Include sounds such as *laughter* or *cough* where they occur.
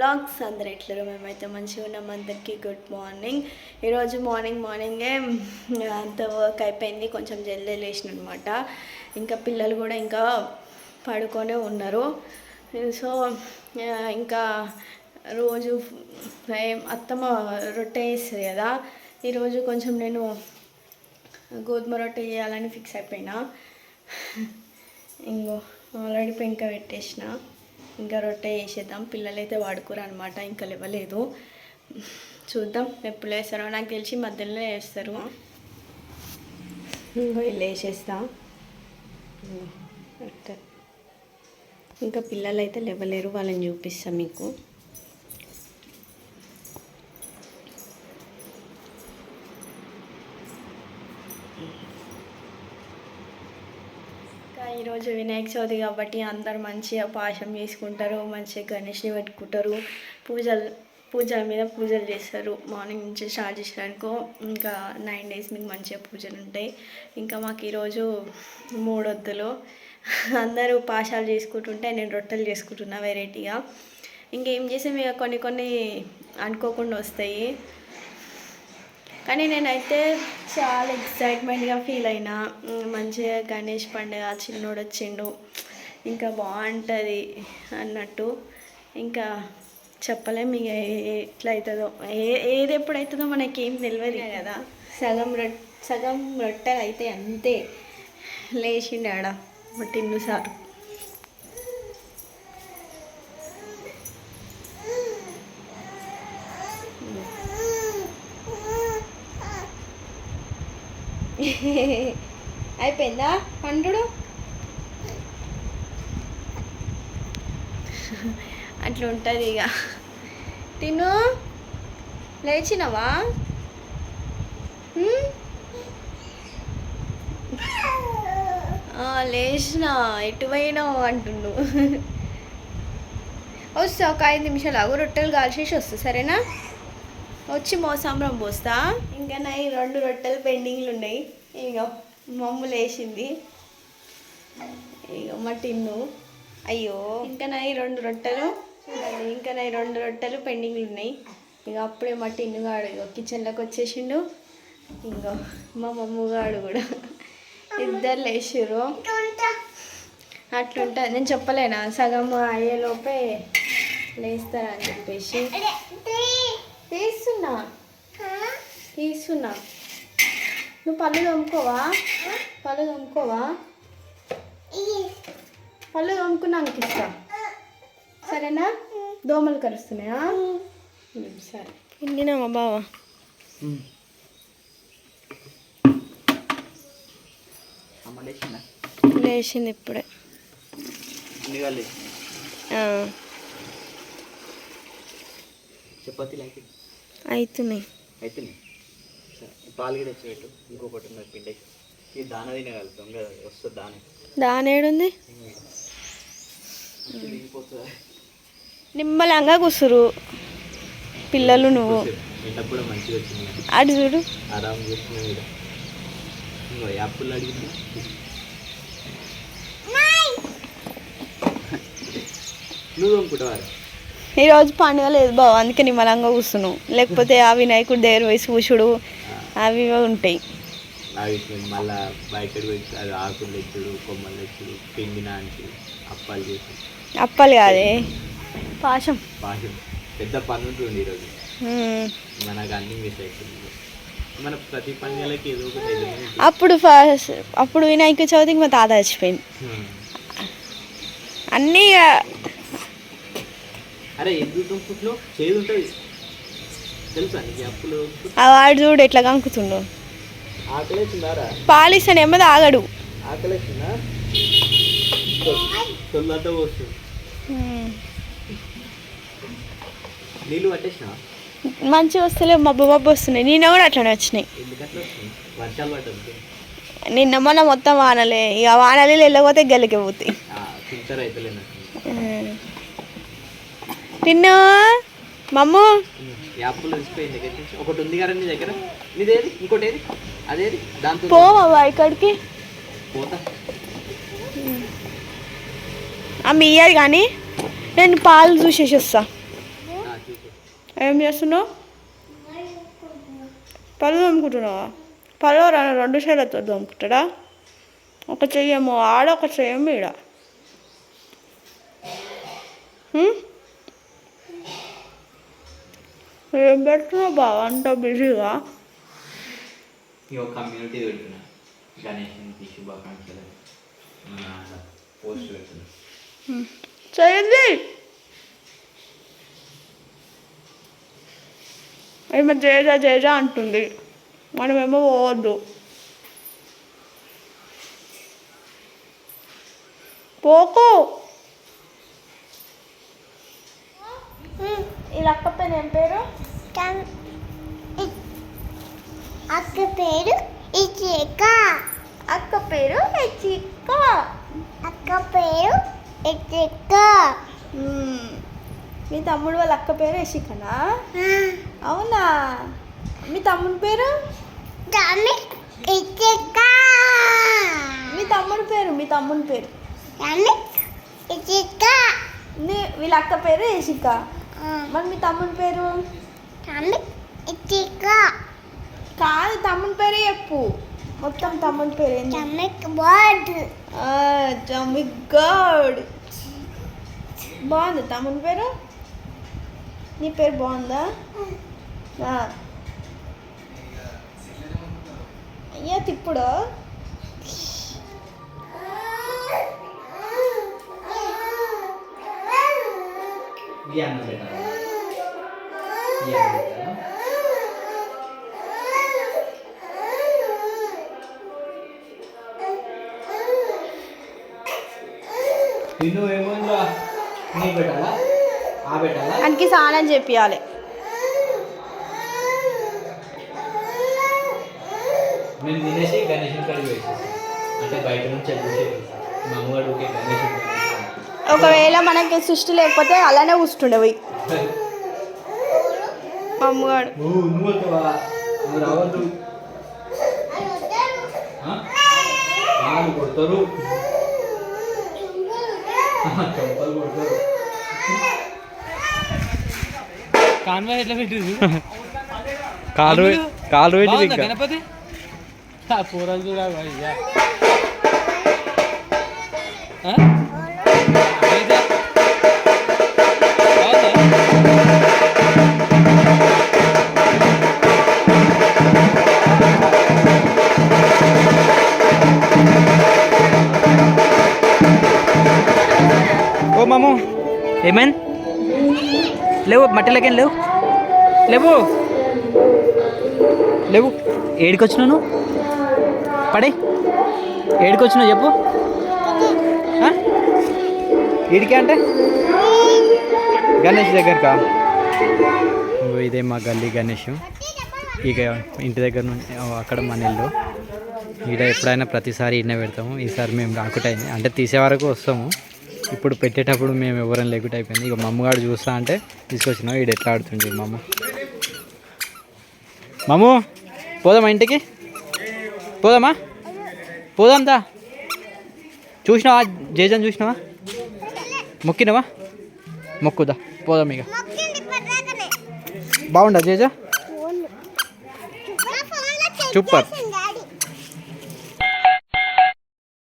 Vlogs అందరు ఎట్లరో మేమైతే మంచిగా ఉన్నాం. అందరికీ గుడ్ మార్నింగ్. ఈరోజు మార్నింగ్ మార్నింగే అంత వర్క్ అయిపోయింది. కొంచెం జల్దీ లేచిన అనమాట ఇంకా పిల్లలు కూడా ఇంకా పడుకొనే ఉన్నారు. సో ఇంకా రోజు అత్తమ్మ రొట్టె వేస్తుంది కదా. ఈరోజు కొంచెం నేను గోధుమ రొట్టె చేయాలని ఫిక్స్ అయిపోయినా. ఇంకో ఆల్రెడీ పెంక పెట్టేసిన. ఇంకా రొట్టె వేసేద్దాం పిల్లలైతే వాడుకోరు అనమాట ఇంకా లేవలేదు. చూద్దాం ఎప్పుడు వేస్తారో నాకు తెలిసి మధ్యలో వేస్తారు ఇంకో వెళ్ళి వేసేస్తా ఇంకా పిల్లలు అయితే లేవలేరు. వాళ్ళని చూపిస్తాం మీకు ఇంకా ఈరోజు వినాయక చవితి కాబట్టి అందరు మంచిగా పాశం చేసుకుంటారు మంచిగా గణేష్ని పెట్టుకుంటారు పూజలు పూజల మీద పూజలు చేస్తారు. మార్నింగ్ నుంచి స్టార్ట్ చేసినారనుకో ఇంకా నైన్ డేస్ మీకు మంచిగా పూజలు ఉంటాయి. ఇంకా మాకు ఈరోజు మూడొద్దులు. అందరూ పాశాలు చేసుకుంటుంటే నేను రొట్టెలు చేసుకుంటున్నా వెరైటీగా. ఇంకేం చేసాం ఇక? కొన్ని కొన్ని అనుకోకుండా వస్తాయి. కానీ నేనైతే చాలా ఎక్సైట్మెంట్గా ఫీల్ అయినా మంచిగా గణేష్ పండుగ చిన్నోడు వచ్చిండు ఇంకా బాగుంటుంది అన్నట్టు. ఇంకా చెప్పలేం ఇక ఏ- ఏ- ఏది ఎప్పుడు అవుతుందో మనకేం తెలియదు కదా సగం రొ సగం రొట్టెలు అయితే అంతే. లేచిండు ఆడ టిన్ను సారు. *laughs* అయిపోయిందా? పండుడు? అట్లా ఉంటుంది ఇక తిను. లేచినవా? లేచిన. ఎటు అంటుండు. వస్తా ఒక ఐదు నిమిషాలు ఆగు. రొట్టెలు కాల్చేసి వస్తా సరేనా? వచ్చి మోసాంబరం పోస్తా. ఇంకా నా ఈ రెండు రొట్టెలు పెండింగ్లు ఉన్నాయి. ఇక మమ్ము లేచింది. ఇక మా టిన్ను. అయ్యో. ఇంకా నా ఈ రెండు రొట్టెలు. చూడండి ఇంకా నా ఈ రెండు రొట్టెలు పెండింగ్లు ఉన్నాయి. ఇక అప్పుడే మా టిన్నుగాడు ఇక కిచెన్లోకి వచ్చేసిండు. ఇంకో మా మమ్మగాడు కూడా. ఇద్దరు లేచిర్రు అట్లుంటుంది. నేను చెప్పలేనా? సగం అయ్యేలోపే లేస్తారని చెప్పేసి. తీస్తున్నా తీస్తున్నా నువ్వు పళ్ళు తోముకోవా? పళ్ళు తోముకోవా? పళ్ళు తోముకున్నాక ఇస్తా. సరేనా? దోమలు కరుస్తున్నాయా? సరే. ఇండినామా బావా? లేచిందా? ఇప్పుడే. చపాతీ లాంటి అవుతున్నాయి పాలు కూడా ఇంకొకటి ఉన్నది పిండి. ఇది దాన తినగలుగుతాం కదా వస్తుంది దాన. దానేడుంది తిరిగిపోతుందా నిమ్మలంగా కూసురు. పిల్లలు నువ్వు. కూడా మంచిగా వచ్చింది. అటు చూడు. ఇంకో యాపిల్ అడిగింది. నువ్వు అనుకుంటావారు ఈరోజు పండుగ లేదు బావ అందుకే నిమ్మలంగా కూర్చున్నావు లేకపోతే ఆ వినాయకుడి దగ్గర పోయి చూసుడు అవి ఉంటాయి. మళ్ళా పోయి ఆకులు తెచ్చుడు కొమ్మలు తెచ్చుడు పిండి నాంచి అప్పాలు చేసి. అప్పలు కాదే? పాశం బాగా పెద్ద పని ఉంటుంది ఈరోజు. మనకు అన్ని మిస్ అవుతుంది మన ప్రతి పండుగలకి ఏదో ఒకటి. అప్పుడు ఫస్ట్ అప్పుడు వినాయక చవితికి మా తాత చచ్చిపోయింది. అన్నీ అరే చేదు ఉంటుంది. తెలుసా నీకు అప్పులు? ఆ వాడు చూడు ఎట్లా కంకుతుండు. ఆకలేసిందారా? పాలిస్తాను ఎమ్మది ఆగడు. ఆకలేసిందా? తొల్లంతా పోస్తుంది. నీళ్ళు పట్టేసిన మంచిగా వస్తలే మబ్బు మబ్బు వస్తున్నాయి. నిన్న కూడా అట్లనే వచ్చినాయి. ఎందుకట్లా వస్తుంది వర్షాలు నిన్న మొన్న మొత్తం వానలే. ఇక వానలే వెళ్ళకపోతే గెలికి పోతాయి. ఫిల్టర్ అయితే నాకు. తిన్ను? మమ్ము. యాప్లు ఒకటి ఉంది కదా నీ దగ్గర? నీదేది? ఇంకోటి ఏది అదేది? దాంతో పోవా ఇక్కడికి. పోతా. ఆమె ఇయ్యదు కానీ నేను పాలు చూసేసి వస్తా. ఏం చేస్తున్నావు? పళ్ళు తోముకుంటున్నావా? పళ్ళు రెండు చేతులతో తోముకుంటాడా? ఒక చెయ్యేమో ఆడ ఒక చెయ్యేమో ఈడ. ఏం పెడుతున్నావు బాగా అంత బిజీగా ఇక కమ్యూనిటీ శుభాకాంక్షలు. పోస్ట్ చేయండి ఏమో జేజ జేజ అంటుంది. మనమేమో పోవద్దు. పోకు. ఈ అక్క పేరు ఏం పేరు? అక్క పేరు ఇచిక. అక్క పేరు చిక్క అక్క పేరు ఇచిక. మీ తమ్ముడు వాళ్ళ అక్క పేరు యశికనా అవునా? మీ తమ్ముడి పేరు? ఇచిక. మీ తమ్ముడి పేరు మీ తమ్ముడి పేరు. ఇచిక. నీ వీళ్ళ అక్క పేరు యశిక మరి మీ తమ్ముడి పేరు? ఇచిక కాదు తమ్ముడి పేరే చెప్పు. మొత్తం తమ్ముడి పేరు ఏంటి దాని బోర్డు జమ్మి గాడ్. బాగుంది తమ్ముడి పేరు? నీ పేరు బాగుందా. అయ్యా తిప్పుడు. ఈ అన్నం పెట్టాలా ఈ పెట్టాలా నిన్ను ఏమైందా నీ పెట్టాలా? ఆ పెట్టాలా? ఆయనకి స్నానం చేపియాలి మేము తినేసి గణేషుని కడిగి వేసేసి అంటే బయట నుంచి మా అమ్మగారు గణేషుని ఒకవేళ మనకి సృష్టి లేకపోతే అలానే కూర్చుండే *laughs* పోయి మా అమ్మగాడు నువ్వు నువ్వు వస్తావా నువ్వు రావద్దు ఆ? వాళ్ళు కొడతారు చంపలు కొడతారు కాన్వా ఎట్లా పెట్టింది కాలు కాలు పెట్టి బాగుందా ఇంకా గణపతి ఆ పూరలు చూడ భయ్యా. ఆ? లేదా? బాగుందా? బట్టలకేం లేవు. లేవు. లేవు ఏడికి వచ్చినావు నువ్వు? పడే. ఏడికి వచ్చినావు చెప్పు ఏడికే అంటే? గణేష్ దగ్గరకా? ఇదే మా గల్లీ గణేష్. ఇక ఇంటి దగ్గర నుండి అక్కడ మన ఇల్లు ఈడ ఎప్పుడైనా ప్రతిసారి ఈయన పెడతాము. ఈసారి మేము రాకుండా అంటే తీసే వరకు వస్తాము. ఇప్పుడు పెట్టేటప్పుడు మేము ఎవరైనా లేకుండా అయిపోయింది. ఇక మా అమ్మగాడు చూస్తా అంటే తీసుకొచ్చినాం ఈడు ఎట్లా ఆడుతుంది మా అమ్మ మాము పోదామా ఇంటికి? పోదామా? పోదాం దా. చూసినావా? జేజన్ చూసినావా? మొక్కినవా? మొక్కుదా పోదాం ఇక బాగుండా జేజా? సూపర్